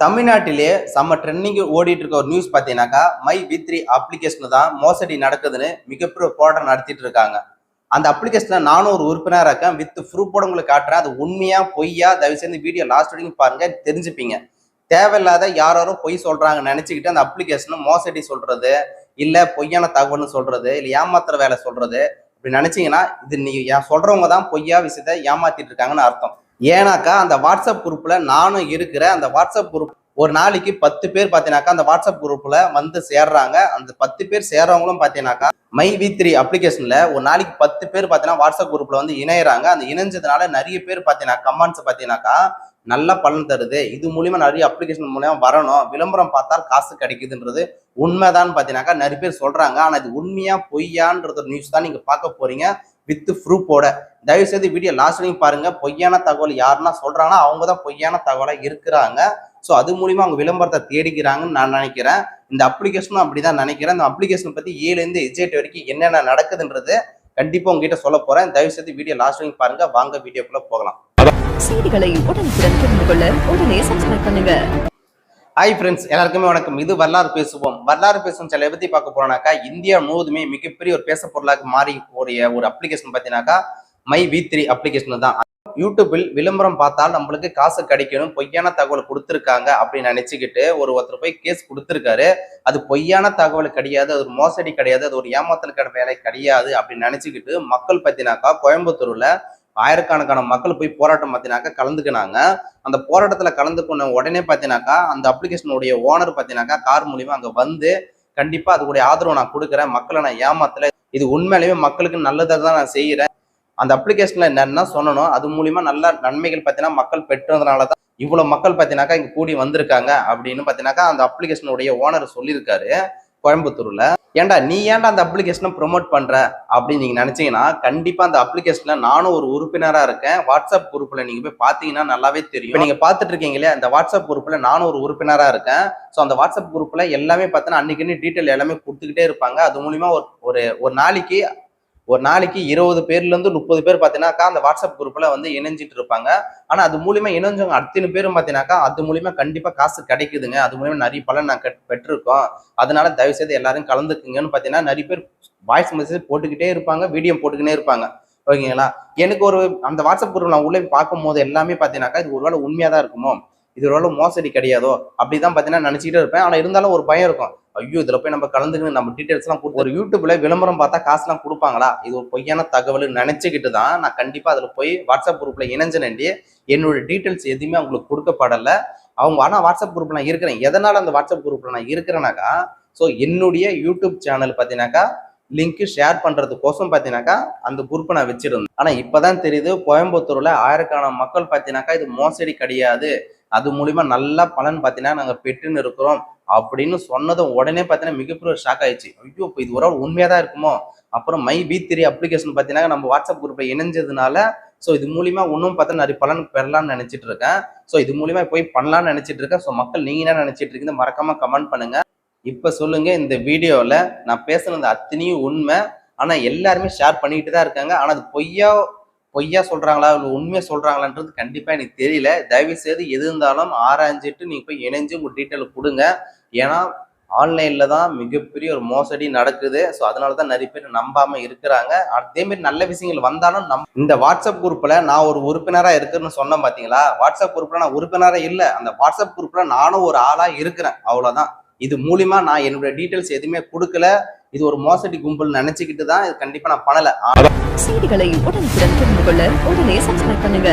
தமிழ்நாட்டிலே செம்ம ட்ரெண்டிங் ஓடிட்டு இருக்க ஒரு நியூஸ் பார்த்தீங்கன்னாக்கா மை வி த்ரீ அப்ளிகேஷன் தான் மோசடி நடக்குதுன்னு மிகப்பெரிய போராட்டம் நடத்திட்டு இருக்காங்க அந்த அப்ளிகேஷன்ல நானும் ஒரு உறுப்பினராக இருக்கேன் வித் ப்ரூஃபோட உங்களுக்கு காட்டுறேன். அது உண்மையா பொய்யா தயவு செய்து வீடியோ லாஸ்ட் வரைக்கும் பாருங்க தெரிஞ்சுப்பீங்க. தேவையில்லாத யாரோ பொய் சொல்றாங்க நினைச்சுக்கிட்டு அந்த அப்ளிகேஷன் மோசடி சொல்றது இல்ல பொய்யான தகவல்னு சொல்றது இல்ல ஏமாத்துற வேலை சொல்றது இப்படி நினைச்சீங்கன்னா இது நீ ஏன் சொல்றவங்க தான் பொய்யா விஷயத்த ஏமாத்திட்டு இருக்காங்கன்னு அர்த்தம். ஏன்னாக்கா அந்த வாட்ஸ்அப் குரூப்பில் நானும் இருக்கிற அந்த வாட்ஸ்அப் குரூப் ஒரு நாளைக்கு பத்து பேர் பார்த்தீங்கன்னாக்கா அந்த வாட்ஸ்அப் குரூப்பில் வந்து சேர்றாங்க. அந்த பத்து பேர் சேர்றவங்களும் பார்த்தீங்கன்னாக்கா மை வி த்ரீ அப்ளிகேஷனில் ஒரு நாளைக்கு பத்து பேர் பார்த்தீங்கன்னா வாட்ஸ்அப் குரூப்பில் வந்து இணையறாங்க. அந்த இணைஞ்சதுனால நிறைய பேர் பார்த்தீங்கன்னா கமெண்ட்ஸ் பார்த்தீங்கன்னாக்கா நல்ல பலன் தருது. இது மூலியமா நிறைய அப்ளிகேஷன் மூலியமா வரணும். விளம்பரம் பார்த்தால் காசு கிடைக்குதுன்றது உண்மைதான் பார்த்தீங்கன்னாக்கா நிறைய பேர் சொல்றாங்க. ஆனால் இது உண்மையா பொய்யான்றது நியூஸ் தான் நீங்க பார்க்க போறீங்க. வித் ப்ரூஃபோட தயவு செய்து வீடியோ லாஸ்ட் வரைக்கும் பாருங்க. பொய்யான தகவல் யாருன்னா சொல்றாங்கன்னா அவங்க தான் பொய்யான தகவலாக இருக்கிறாங்க. ஸோ அது மூலிமா அவங்க விளம்பரத்தை தேடிக்கிறாங்கன்னு நான் நினைக்கிறேன். இந்த அப்ளிகேஷனும் அப்படிதான் நினைக்கிறேன். இந்த அப்ளிகேஷன் பற்றி ஏழுலேருந்து எஜெட் வரைக்கும் என்னென்ன நடக்குதுன்றது கண்டிப்பாக உங்ககிட்ட சொல்ல போறேன். தயவு செய்து வீடியோ லாஸ்ட் வரைக்கும் பாருங்க. வாங்க வீடியோக்குள்ளே போகலாம். செய்திகளை உடனுக்குடன் தெரிந்து கொள்ள உடனே சப்ஸ்கிரைப் பண்ணுங்க. ஹாய் ஃப்ரெண்ட்ஸ் எல்லாருக்குமே வணக்கம். இது வரலாறு பேசுவோம். வரலாறு பேசும் சில பற்றி பார்க்க போறோம்னாக்கா இந்தியா முழுவதுமே மிகப்பெரிய ஒரு பேச பொருளாக மாறி கூடிய ஒரு அப்ளிகேஷன் பார்த்தீங்கன்னாக்கா மை வி த்ரீ அப்ளிகேஷன் தான். யூடியூப்பில் விளம்பரம் பார்த்தால் நம்மளுக்கு காசு கிடைக்கணும் பொய்யான தகவல் கொடுத்துருக்காங்க அப்படின்னு நினைச்சுக்கிட்டு ஒரு ஒருத்தர் போய் கேஸ் கொடுத்துருக்காரு. அது பொய்யான தகவல் கிடையாது அது ஒரு மோசடி கிடையாது அது ஒரு ஏமாத்தல் கடை வேலை கிடையாது அப்படின்னு நினைச்சுக்கிட்டு மக்கள் பார்த்தீங்கன்னாக்கா கோயம்புத்தூர்ல ஆயிரக்கணக்கான மக்கள் போய் போராட்டம் பார்த்தினாக்கா கலந்துக்கினாங்க. அந்த போராட்டத்தில் கலந்துக்கொண்ட உடனே பார்த்தீங்கன்னாக்கா அந்த அப்ளிகேஷனுடைய ஓனர் பார்த்தீங்கன்னாக்கா கார் மூலியமா அங்கே வந்து கண்டிப்பாக அதுக்குடைய ஆதரவு நான் கொடுக்குறேன். மக்களை நான் ஏமாத்தல. இது உண்மையிலேயே மக்களுக்கு நல்லதாக தான் நான் செய்கிறேன் அந்த அப்ளிகேஷனில் என்னென்ன சொல்லணும் அது மூலிமா நல்ல நன்மைகள் பார்த்தீங்கன்னா மக்கள் பெற்றதுனால தான் இவ்வளோ மக்கள் பார்த்தீங்கன்னாக்கா இங்கே கூடி வந்திருக்காங்க அப்படின்னு பார்த்தீங்கன்னாக்கா அந்த அப்ளிகேஷனுடைய ஓனர் சொல்லியிருக்காரு. கோயம்புத்தூர்ல. ஏன்டா நீ ஏன்டா அந்த அப்ளிகேஷனை ப்ரொமோட் பண்ற? அப்படின்னு நீங்க நினைச்சீங்கன்னா கண்டிப்பா அந்த அப்ளிகேஷன்ல நானும் ஒரு உறுப்பினரா இருக்கேன். வாட்ஸ்அப் குரூப்ல நீங்க போய் பாத்தீங்கன்னா நல்லாவே தெரியும். நீங்க பாத்துட்டு இருக்கீங்களே அந்த வாட்ஸ்அப் குரூப்ல நானும் ஒரு உறுப்பினரா இருக்கேன். ஸோ அந்த வாட்ஸ்அப் குரூப்ல எல்லாமே பார்த்தீங்கன்னா அன்னைக்குன்னு டீட்டெயில் எல்லாமே கொடுத்துக்கிட்டே இருப்பாங்க. அது மூலியமா ஒரு ஒரு ஒரு நாளைக்கு ஒரு நாளைக்கு இருபது பேர்லேருந்து முப்பது பேர் பார்த்தீங்கன்னாக்கா அந்த வாட்ஸ்அப் குரூப்பில் வந்து இணைஞ்சிட்டு இருப்பாங்க. ஆனால் அது மூலியமா இணைஞ்சவங்க அத்தனை பேரும் பார்த்தீங்கன்னாக்கா அது மூலியமா கண்டிப்பாக காசு கிடைக்குதுங்க. அது மூலியமா நிறைய பலன் நான் கட் பெற்றிருக்கோம். அதனால தயவு செய்து எல்லாரும் கலந்துக்குங்கன்னு பார்த்தீங்கன்னா நிறைய பேர் வாய்ஸ் மெசேஜ் போட்டுக்கிட்டே இருப்பாங்க வீடியோ போட்டுக்கிட்டே இருப்பாங்க. ஓகேங்களா? எனக்கு ஒரு அந்த வாட்ஸ்அப் குரூப் நான் உள்ளே பார்க்கும்போது எல்லாமே பார்த்தீங்கன்னாக்கா இது ஒருவேளை உண்மையாக தான் இருக்குமோ? இது ஒருவேளை மோசடி கிடையாதோ? அப்படி தான் பார்த்தீங்கன்னா நினச்சிக்கிட்டே இருப்பேன். ஆனால் இருந்தாலும் ஒரு பயம் இருக்கும். ஐயோ இதில் போய் நம்ம கலந்துக்கணும் நம்ம டீட்டெயில்ஸ்லாம் கொடுத்து ஒரு யூடியூப்ல விளம்பரம் பார்த்தா காசுலாம் கொடுப்பாங்களா? இது ஒரு பொய்யான தகவல் நினைச்சுக்கிட்டு தான் நான் கண்டிப்பாக அதில் போய் வாட்ஸ்அப் குரூப்ல இணைஞ்சனண்டி என்னோட டீட்டெயில்ஸ் எதுவுமே அவங்களுக்கு கொடுக்கப்படலை. அவங்க ஆனால் வாட்ஸ்அப் குரூப்பில் நான் இருக்கிறேன். எதனால் அந்த வாட்ஸ்அப் குரூப்பில் நான் இருக்கிறேனாக்கா ஸோ என்னுடைய யூடியூப் சேனல் பார்த்தீங்கன்னாக்கா லிங்க் ஷேர் பண்ணுறதுக்கோசம் பார்த்தீங்கன்னாக்கா அந்த குரூப்பை நான் வச்சிருந்தேன். இப்போ தான் தெரியுது கோயம்புத்தூரில் ஆயிரக்கான மக்கள் பார்த்தீங்கன்னாக்கா இது மோசடி கிடையாது. அது மூலியமா நல்ல பலன் பார்த்தீங்கன்னா நாங்கள் பெற்றுன்னு இருக்கிறோம் அப்படின்னு சொன்னதும் உடனே பார்த்தீங்கன்னா மிகப்பெரிய ஷாக் ஆயிடுச்சு. ஐயோ இப்போ இது ஒரு உண்மையாக தான் இருக்குமோ? அப்புறம் மை பி த்ரீ அப்ளிகேஷன் பார்த்தீங்கன்னா நம்ம வாட்ஸ்அப் குரூப்பை இணைஞ்சதுனால ஸோ இது மூலியமா இன்னும் பார்த்தா நிறைய பலன் பெறலாம்னு நினைச்சிட்டு இருக்கேன். ஸோ இது மூலியமா போய் பண்ணலாம்னு நினச்சிட்டு இருக்கேன். ஸோ மக்கள் நீங்கள் என்ன நினச்சிட்டு இருக்கீங்க மறக்காம கமெண்ட் பண்ணுங்க. இப்போ சொல்லுங்க இந்த வீடியோவில் நான் பேசுனது அத்தனையும் உண்மை. ஆனால் எல்லாருமே ஷேர் பண்ணிக்கிட்டு தான் இருக்காங்க. ஆனால் அது பொய்யா பொய்யா சொல்றாங்களா இல்லை உண்மையா சொல்றாங்களான்றது கண்டிப்பா எனக்கு தெரியல. தயவு செய்து எது இருந்தாலும் ஆராய்ஞ்சிட்டு நீங்க போய் இணைஞ்சு உங்க டீட்டெயில் கொடுங்க. ஏன்னா ஆன்லைன்ல தான் மிகப்பெரிய ஒரு மோசடி நடக்குது. ஸோ அதனால தான் நிறைய பேர் நம்பாம இருக்கிறாங்க. அதேமாரி நல்ல விஷயங்கள் வந்தாலும் நம் இந்த வாட்ஸ்அப் குரூப்பில் நான் ஒரு உறுப்பினராக இருக்குன்னு சொன்னேன் பார்த்தீங்களா வாட்ஸ்அப் குரூப்பில் நான் உறுப்பினராக இல்லை. அந்த வாட்ஸ்அப் குரூப்பில் நானும் ஒரு ஆளாக இருக்கிறேன். அவ்வளோதான் இது மூலிமா நான் என்னுடைய டீட்டெயில்ஸ் எதுவுமே கொடுக்கல. இது ஒரு மோசடி கும்பல் நினைச்சுக்கிட்டு தான் இது கண்டிப்பா நான் பண்ணல. செய்திகளை உடனுக்குடன் தெரிந்து கொள்ள உடனே சப்ஸ்கிரைப் பண்ணுங்க.